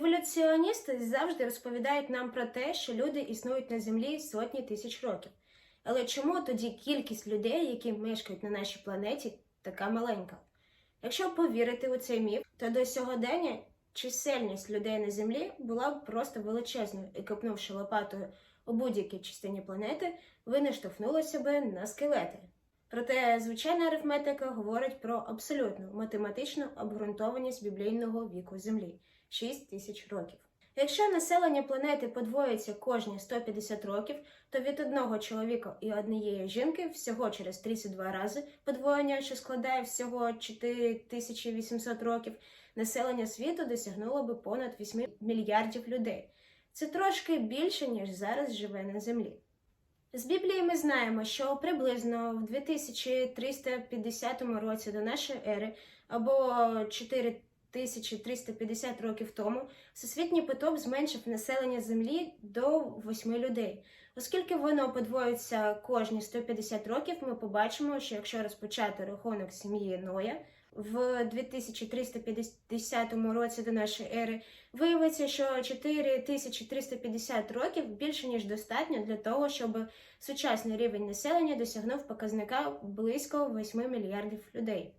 Еволюціоністи завжди розповідають нам про те, що люди існують на землі сотні тисяч років. Але чому тоді кількість людей, які мешкають на нашій планеті, така маленька? Якщо повірити у цей міф, то до сьогодення чисельність людей на землі була б просто величезною і копнувши лопатою у будь-якій частині планети, ви не би на скелети. Проте звичайна арифметика говорить про абсолютну математичну обґрунтованість біблійного віку Землі 6 тисяч років. Якщо населення планети подвоїться кожні 150 років, то від одного чоловіка і однієї жінки всього через 32 рази подвоєння, що складає всього 4800 років, населення світу досягнуло би понад 8 мільярдів людей. Це трошки більше, ніж зараз живе на Землі. З Біблії ми знаємо, що приблизно в 2350 році до нашої ери або 4350 років тому всесвітній потоп зменшив населення Землі до 8 людей. Оскільки воно подвоюється кожні 150 років, ми побачимо, що якщо розпочати рахунок сім'ї Ноя в 2350 році до нашої ери, виявиться, що 4350 років більше ніж достатньо для того, щоб сучасний рівень населення досягнув показника близько 8 мільярдів людей.